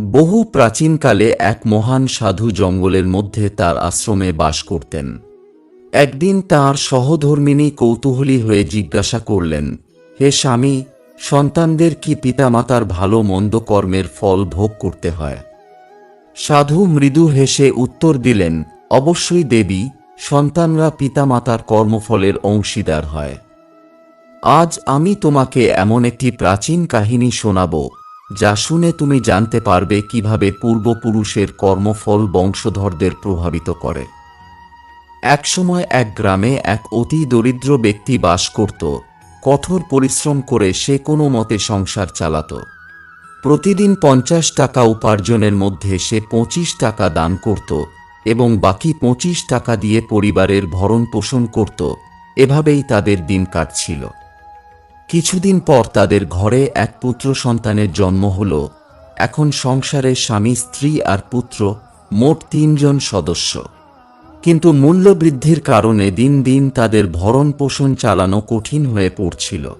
বহু প্রাচীনকালে এক মহান সাধু জঙ্গলের মধ্যে তার আশ্রমে বাস করতেন। একদিন তার সহধর্মিনী কৌতূহলী হয়ে জিজ্ঞাসা করলেন, হে স্বামী, সন্তানদের কি পিতামাতার ভালো মন্দ কর্মের ফল ভোগ করতে হয়? সাধু মৃদু হেসে উত্তর দিলেন, অবশ্যই দেবী, সন্তানরা পিতামাতার কর্মফলের অংশীদার হয়। আজ আমি তোমাকে এমন একটি প্রাচীন কাহিনী শোনাব যা শুনে তুমি জানতে পারবে কীভাবে পূর্বপুরুষের কর্মফল বংশধরদের প্রভাবিত করে। একসময় এক গ্রামে এক অতি দরিদ্র ব্যক্তি বাস করত, কঠোর পরিশ্রম করে সে কোনো মতে সংসার চালাত। প্রতিদিন পঞ্চাশ টাকা উপার্জনের মধ্যে সে পঁচিশ টাকা দান করত এবং বাকি পঁচিশ টাকা দিয়ে পরিবারের ভরণ পোষণ করত। এভাবেই তাদের দিন কাটছিল। কিছুদিন পর তাদের ঘরে এক পুত্র সন্তানের জন্ম হল। এখন সংসারে স্বামী, স্ত্রী আর পুত্র মোট তিনজন সদস্য। কিন্তু মূল্যবৃদ্ধির কারণে দিন দিন তাদের ভরণ পোষণ চালানো কঠিন হয়ে পড়ছিল।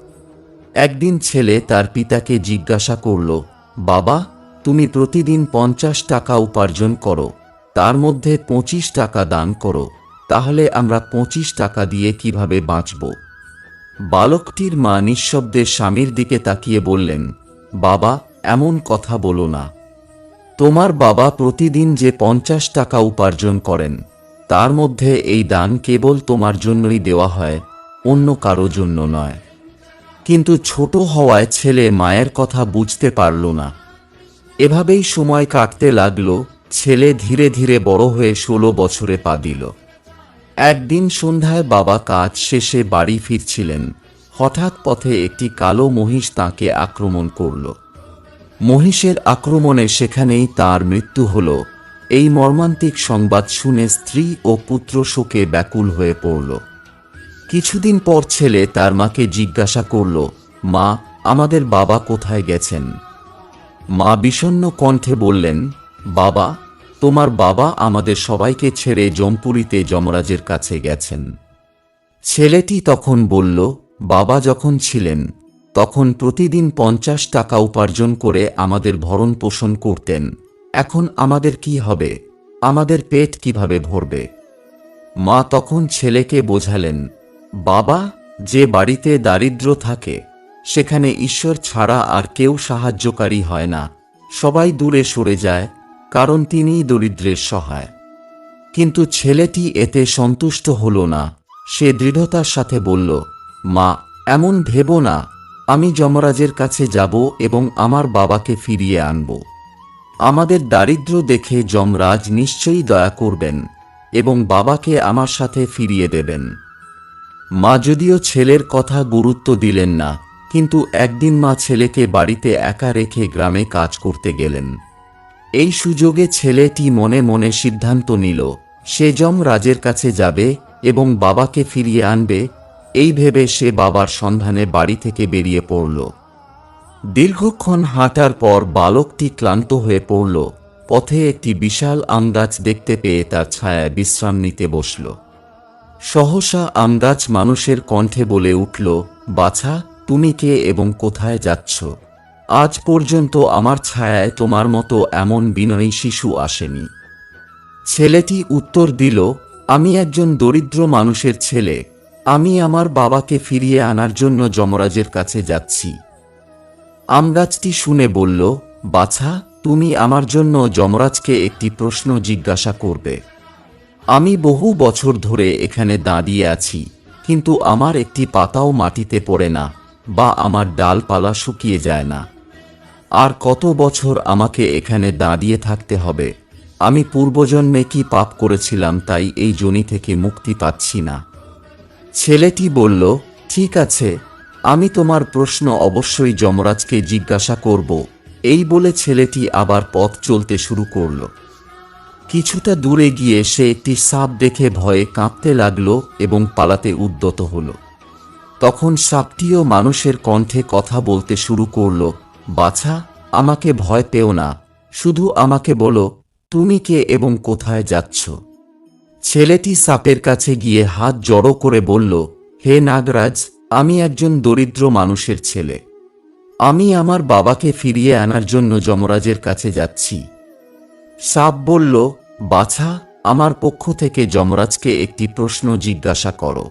একদিন ছেলে তার পিতাকে জিজ্ঞাসা করল, বাবা, তুমি প্রতিদিন পঞ্চাশ টাকা উপার্জন করো, তার মধ্যে পঁচিশ টাকা দান করো, তাহলে আমরা পঁচিশ টাকা দিয়ে কীভাবে বাঁচব? বালকটির মা নিঃশব্দে স্বামীর দিকে তাকিয়ে বললেন, বাবা, এমন কথা বলো না। তোমার বাবা প্রতিদিন যে পঞ্চাশ টাকা উপার্জন করেন, তার মধ্যে এই দান কেবল তোমার জন্যই দেওয়া হয়, অন্য কারও জন্য নয়। কিন্তু ছোট হওয়ায় ছেলে মায়ের কথা বুঝতে পারল না। এভাবেই সময় কাটতে লাগল, ছেলে ধীরে ধীরে বড় হয়ে ষোলো বছরে পা দিল। একদিন সন্ধ্যায় বাবা কাজ শেষে বাড়ি ফিরছিলেন। হঠাৎ পথে একটি কালো মহিষ তাকে আক্রমণ করল। মহিষের আক্রমণে সেখানেই তার মৃত্যু হল। এই মর্মান্তিক সংবাদ শুনে স্ত্রী ও পুত্র শোকে ব্যাকুল হয়ে পড়ল। কিছুদিন পর ছেলে তার মাকে জিজ্ঞাসা করল, মা, আমাদের বাবা কোথায় গেছেন? মা বিষণ্ণ কণ্ঠে বললেন, বাবা তোমার বাবা আমাদের সবাইকে ছেড়ে জমপুরিতে যমরাজের কাছে গেছেন। ছেলেটি তখন বলল, বাবা যখন ছিলেন, তখন প্রতিদিন পঞ্চাশ টাকা উপার্জন করে আমাদের ভরণ পোষণ করতেন। এখন আমাদের কি হবে? আমাদের পেট কীভাবে ভরবে? মা তখন ছেলেকে বোঝালেন, বাবা, যে বাড়িতে দারিদ্র থাকে, সেখানে ঈশ্বর ছাড়া আর কেউ সাহায্যকারী হয় না। সবাই দূরে সরে যায় কারণ তিনিই দরিদ্রের সহায়। কিন্তু ছেলেটি এতে সন্তুষ্ট হল না। সে দৃঢ়তার সাথে বলল, মা, এমন ভেব না। আমি যমরাজের কাছে যাব এবং আমার বাবাকে ফিরিয়ে আনব। আমাদের দারিদ্র্য দেখে যমরাজ নিশ্চয়ই দয়া করবেন এবং বাবাকে আমার সাথে ফিরিয়ে দেবেন। মা যদিও ছেলের কথা গুরুত্ব দিলেন না, কিন্তু একদিন মা ছেলেকে বাড়িতে একা রেখে গ্রামে কাজ করতে গেলেন। এই সুযোগে ছেলেটি মনে মনে সিদ্ধান্ত নিল, সে যমরাজের কাছে যাবে এবং বাবাকে ফিরিয়ে আনবে। এই ভেবে সে বাবার সন্ধানে বাড়ি থেকে বেরিয়ে পড়ল। দীর্ঘক্ষণ হাঁটার পর বালকটি ক্লান্ত হয়ে পড়ল। পথে একটি বিশাল আমগাছ দেখতে পেয়ে তার ছায়ায় বিশ্রাম নিতে বসল। সহসা আমগাছ মানুষের কণ্ঠে বলে উঠল, বাছা, তুমি কে এবং কোথায় যাচ্ছ? আজ পর্যন্ত আমার ছায়ায় তোমার মতো এমন বিনয়ী শিশু আসেনি। ছেলেটি উত্তর দিল, আমি একজন দরিদ্র মানুষের ছেলে। আমি আমার বাবাকে ফিরিয়ে আনার জন্য যমরাজের কাছে যাচ্ছি। আমগাছটি শুনে বলল, বাছা, তুমি আমার জন্য যমরাজকে একটি প্রশ্ন জিজ্ঞাসা করবে। আমি বহু বছর ধরে এখানে দাঁড়িয়ে আছি, কিন্তু আমার একটি পাতাও মাটিতে পড়ে না বা আমার ডালপালা শুকিয়ে যায় না। আর কত বছর আমাকে এখানে দাঁড়িয়ে থাকতে হবে? আমি পূর্বজন্মে কি পাপ করেছিলাম তাই এই জনি থেকে মুক্তি পাচ্ছি না। ছেলেটি বলল, ঠিক আছে, আমি তোমার প্রশ্ন অবশ্যই যমরাজকে জিজ্ঞাসা করব। এই বলে ছেলেটি আবার পথ চলতে শুরু করল। কিছুটা দূরে গিয়ে সে একটি সাপ দেখে ভয়ে কাঁপতে লাগল এবং পালাতে উদ্যত হল। তখন সাপটিও মানুষের কণ্ঠে কথা বলতে শুরু করল। বাছা, আমাকে ভয় পেও না। শুধু আমাকে বলো, তুমি কে এবং কোথায় যাচ্ছ? ছেলেটি সাপের কাছে গিয়ে হাত জড়ো করে বলল, হে নাগরাজ, আমি একজন দরিদ্র মানুষের ছেলে। আমি আমার বাবাকে ফিরিয়ে আনার জন্য যমরাজের কাছে যাচ্ছি। সাপ বলল, বাছা, আমার পক্ষ থেকে যমরাজকে একটি প্রশ্ন জিজ্ঞাসা করো।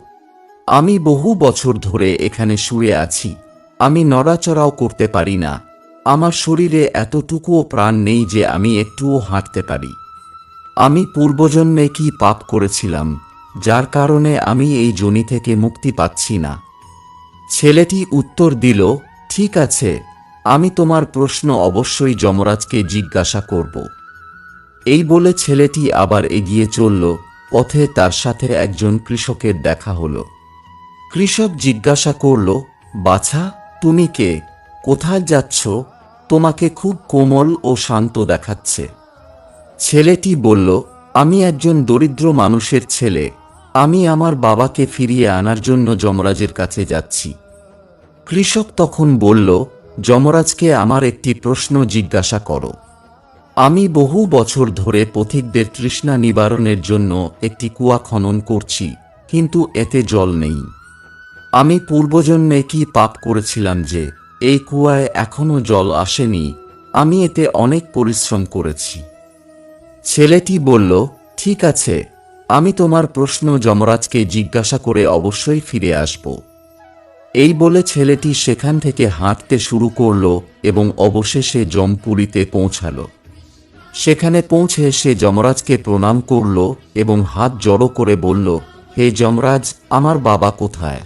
আমি বহু বছর ধরে এখানে শুয়ে আছি। আমি নড়াচড়াও করতে পারি না। আমার শরীরে এতটুকুও প্রাণ নেই যে আমি একটুও হাঁটতে পারি। আমি পূর্বজন্মে কি পাপ করেছিলাম, যার কারণে আমি এই জনি থেকে মুক্তি পাচ্ছি না। ছেলেটি উত্তর দিল, ঠিক আছে, আমি তোমার প্রশ্ন অবশ্যই যমরাজকে জিজ্ঞাসা করব। এই বলে ছেলেটি আবার এগিয়ে চলল, পথে তার সাথে একজন কৃষকের দেখা হলো। কৃষক জিজ্ঞাসা করল, বাছা, তুমি কে? কোথায় যাচ্ছ? তোমাকে খুব কোমল ও শান্ত দেখাচ্ছে। ছেলেটি বলল, আমি একজন দরিদ্র মানুষের ছেলে। আমি আমার বাবাকে ফিরিয়ে আনার জন্য যমরাজের কাছে যাচ্ছি। কৃষক তখন বলল, যমরাজকে আমার একটি প্রশ্ন জিজ্ঞাসা করো। আমি বহু বছর ধরে পথিকদের তৃষ্ণা নিবারণের জন্য একটি কুয়া খনন করছি, কিন্তু এতে জল নেই। আমি পূর্বজন্মে কি পাপ করেছিলাম যে এই কুয়ায় এখনও জল আসেনি, আমি এতে অনেক পরিশ্রম করেছি। ছেলেটি বলল, ঠিক আছে, আমি তোমার প্রশ্ন যমরাজকে জিজ্ঞাসা করে অবশ্যই ফিরে আসব। এই বলে ছেলেটি সেখান থেকে হাঁটতে শুরু করল এবং অবশেষে জমপুরীতে পৌঁছালো। সেখানে পৌঁছে সে যমরাজকে প্রণাম করল এবং হাত জড়ো করে বলল, হে যমরাজ, আমার বাবা কোথায়?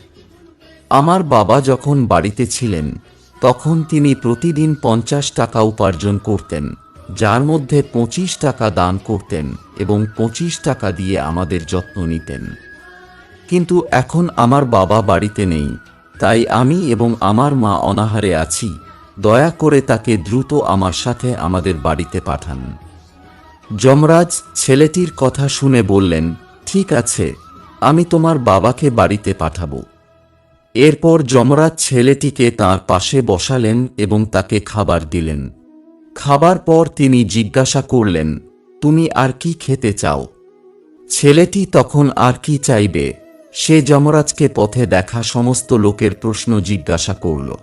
আমার বাবা যখন বাড়িতে ছিলেন তখন তিনি প্রতিদিন পঞ্চাশ টাকা উপার্জন করতেন, যার মধ্যে পঁচিশ টাকা দান করতেন এবং পঁচিশ টাকা দিয়ে আমাদের যত্ন নিতেন। কিন্তু এখন আমার বাবা বাড়িতে নেই, তাই আমি এবং আমার মা অনাহারে আছি, দয়া করে তাকে দ্রুত আমার সাথে আমাদের বাড়িতে পাঠান। যমরাজ ছেলেটির কথা শুনে বললেন, ঠিক আছে, আমি তোমার বাবাকে বাড়িতে পাঠাবো। এরপর যমরাজ ছেলেটিকে তার পাশে বসালেন এবং তাকে খাবার দিলেন। খাবার পর তিনি জিজ্ঞাসা করলেন, তুমি আর কি খেতে চাও? ছেলেটি তখন আর কি চাইবে? সে যমরাজকে পথে দেখা সমস্ত লোকের প্রশ্ন জিজ্ঞাসা করল।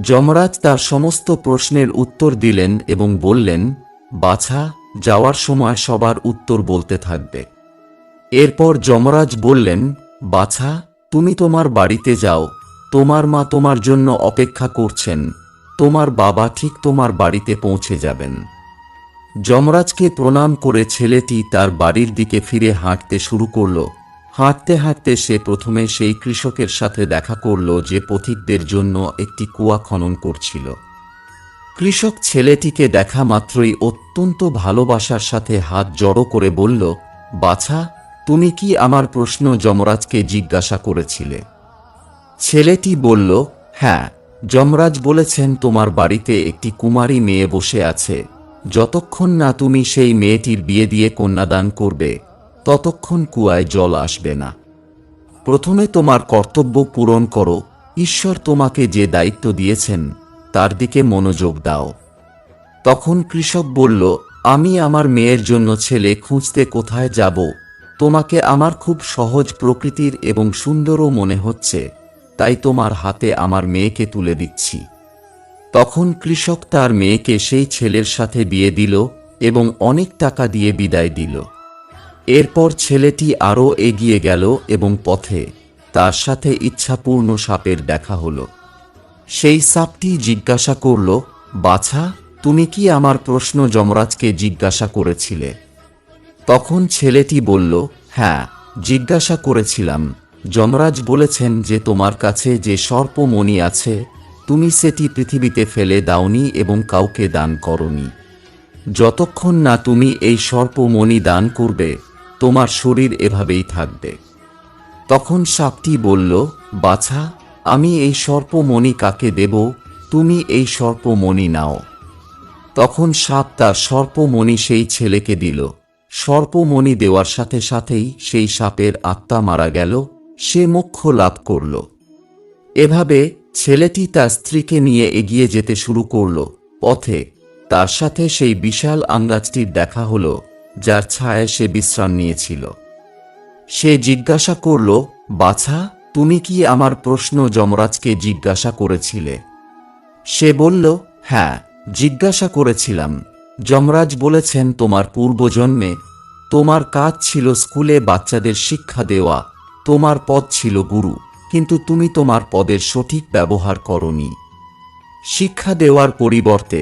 যমরাজ তার সমস্ত প্রশ্নের উত্তর দিলেন এবং বললেন, বাছা, যাওয়ার সময় সবার উত্তর বলতে থাকবে। এরপর যমরাজ বললেন, বাছা তুমি তোমার বাড়িতে যাও, তোমার মা তোমার জন্য অপেক্ষা করছেন, তোমার বাবা ঠিক তোমার বাড়িতে পৌঁছে যাবেন। যমরাজকে প্রণাম করে ছেলেটি তার বাড়ির দিকে ফিরে হাঁটতে শুরু করল। হাঁটতে হাঁটতে সে প্রথমে সেই কৃষকের সাথে দেখা করল যে পথিকদের জন্য একটি কুয়া খনন করছিল। কৃষক ছেলেটিকে দেখা মাত্রই অত্যন্ত ভালোবাসার সাথে হাত জড়ো করে বলল, বাছা তুমি কি আমার প্রশ্ন যমরাজকে জিজ্ঞাসা করেছিলে? ছেলেটি বলল হ্যাঁ যমরাজ বলেছেন তোমার বাড়িতে একটি কুমারী মেয়ে বসে আছে। যতক্ষণ না তুমি সেই মেয়েটির বিয়ে দিয়ে কন্যাদান করবে, ততক্ষণ কুয়ায় জল আসবে না। প্রথমে তোমার কর্তব্য পূরণ করো। ঈশ্বর তোমাকে যে দায়িত্ব দিয়েছেন, তার দিকে মনোযোগ দাও। তখন কৃষক বলল, আমি আমার মেয়ের জন্য ছেলে খুঁজতে কোথায় যাব? তোমাকে আমার খুব সহজ প্রকৃতির এবং সুন্দরও মনে হচ্ছে, তাই তোমার হাতে আমার মেয়েকে তুলে দিচ্ছি। তখন কৃষক তার মেয়েকে সেই ছেলের সাথে বিয়ে দিল এবং অনেক টাকা দিয়ে বিদায় দিল। এরপর ছেলেটি আরও এগিয়ে গেল এবং পথে তার সাথে ইচ্ছাপূর্ণ সাপের দেখা হলো। সেই সাপটি জিজ্ঞাসা করল, বাছা, তুমি কি আমার প্রশ্ন যমরাজকে জিজ্ঞাসা করেছিলে? তখন ছেলেটি বলল হ্যাঁ জিজ্ঞাসা করেছিলাম। যমরাজ বলেছেন যে তোমার কাছে যে সর্পমণি আছে, তুমি সেটি পৃথিবীতে ফেলে দাওনি এবং কাউকে দান করনি। যতক্ষণ না তুমি এই সর্পমণি দান করবে, তোমার শরীর এভাবেই থাকবে। তখন সাপটি বলল, বাছা, আমি এই সর্পমণি কাকে দেব? তুমি এই সর্পমণি নাও। তখন সাপ তার সর্পমণি সেই ছেলেকে দিল। সর্পমণি দেওয়ার সাথে সাথেই সেই সাপের আত্মা মারা গেল, সে মোক্ষ লাভ করল। এভাবে ছেলেটি তার স্ত্রীকে নিয়ে এগিয়ে যেতে শুরু করল। পথে তার সাথে সেই বিশাল আঙ্গাজটির দেখা হল, যার ছায়ায় সে বিশ্রাম নিয়েছিল। সে জিজ্ঞাসা করল, বাছা, তুমি কি আমার প্রশ্ন যমরাজকে জিজ্ঞাসা করেছিলে? সে বলল হ্যাঁ জিজ্ঞাসা করেছিলাম। যমরাজ বলেছেন, তোমার পূর্বজন্মে তোমার কাজ ছিল স্কুলে বাচ্চাদের শিক্ষা দেওয়া, তোমার পদ ছিল গুরু, কিন্তু তুমি তোমার পদের সঠিক ব্যবহার করনি। শিক্ষা দেওয়ার পরিবর্তে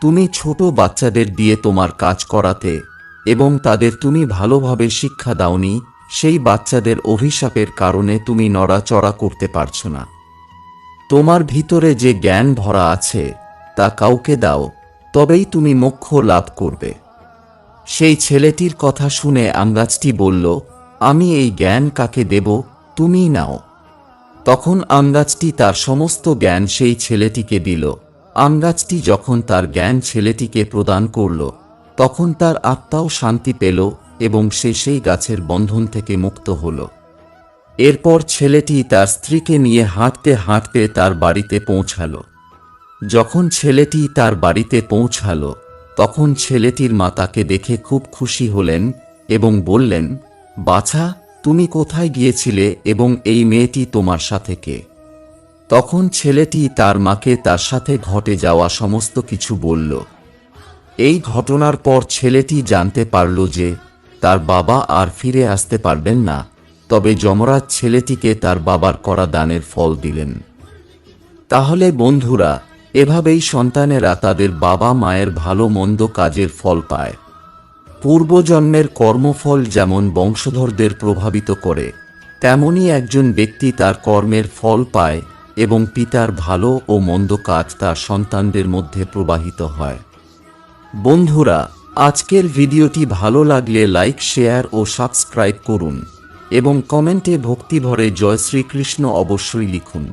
তুমি ছোট বাচ্চাদের দিয়ে তোমার কাজ করাতে এবং তাদের তুমি ভালোভাবে শিক্ষা দাওনি, সেই বাচ্চাদের অভিশাপের কারণে তুমি নড়াচড়া করতে পারছ না। তোমার ভিতরে যে জ্ঞান ভরা আছে, তা কাউকে দাও তবেই তুমি মোক্ষ লাভ করবে। সেই ছেলেটির কথা শুনে আমগাছটি বলল, আমি এই জ্ঞান কাকে দেব, তুমিই নাও। তখন আমগাছটি তার সমস্ত জ্ঞান সেই ছেলেটিকে দিল। আমগাছটি যখন তার জ্ঞান ছেলেটিকে প্রদান করল, তখন তার আত্মাও শান্তি পেল এবং সে সেই গাছের বন্ধন থেকে মুক্ত হল। এরপর ছেলেটি তার স্ত্রীকে নিয়ে হাঁটতে হাঁটতে তার বাড়িতে পৌঁছালো। যখন ছেলেটি তার বাড়িতে পৌঁছালো, তখন ছেলেটির মা তাকে দেখে খুব খুশি হলেন এবং বললেন, বাছা, তুমি কোথায় গিয়েছিলে এবং এই মেয়েটি তোমার সাথে কে? তখন ছেলেটি তার মাকে তার সাথে ঘটে যাওয়া সমস্ত কিছু বলল। এই ঘটনার পর ছেলেটি জানতে পারল যে তার বাবা আর ফিরে আসতে পারবেন না, তবে যমরাজ ছেলেটিকে তার বাবার করা দানের ফল দিলেন। তাহলে বন্ধুরা এভাবেই সন্তানেরা তাদের বাবা মায়ের ভালো মন্দ কাজের ফল পায়। পূর্বজন্মের কর্মফল যেমন বংশধরদের প্রভাবিত করে, তেমনি একজন ব্যক্তি তার কর্মের ফল পায় এবং পিতার ভালো ও মন্দ কাজ তার সন্তানদের মধ্যে প্রবাহিত হয়। বন্ধুরা, আজকের ভিডিওটি ভালো লাগলে লাইক, শেয়ার ও সাবস্ক্রাইব করুন এবং কমেন্টে ভক্তিভরে জয় শ্রীকৃষ্ণ অবশ্যই লিখুন।